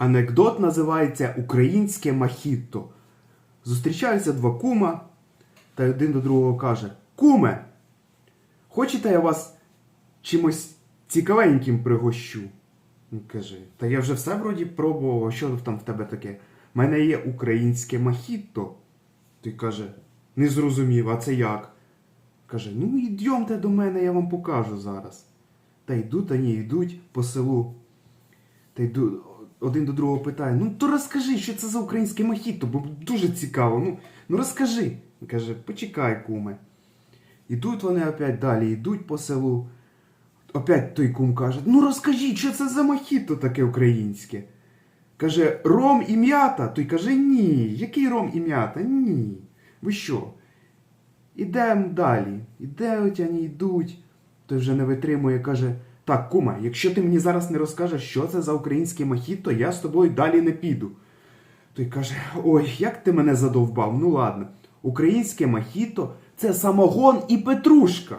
Анекдот називається Українське махітто. Зустрічаються два кума, та один до другого каже: Куме, хочете я вас чимось цікавеньким пригощу? Він каже, та я вже все вроді пробував, що там в тебе таке? У мене є українське махітто. Той каже, не зрозумів, а це як? Каже, ну йдемте до мене, я вам покажу зараз. Та йдуть, вони йдуть по селу. Та йду, один до другого питає: ну то розкажи, що це за українське мохіто, бо дуже цікаво. Ну, ну розкажи. Він каже, почекай, куме. Ідуть вони опять далі, йдуть по селу. Опять той кум каже: Ну розкажіть, що це за мохіто таке українське? Каже, ром і м'ята. Той каже, ні. Який ром і м'ята? Ні. Ви що? Ідемо далі. Ідуть вони, йдуть. Той вже не витримує, каже: Так, кума, якщо ти мені зараз не розкажеш, що це за українське мохіто, я з тобою далі не піду. Той каже: Ой, як ти мене задовбав, ну ладно. Українське мохіто це самогон і петрушка.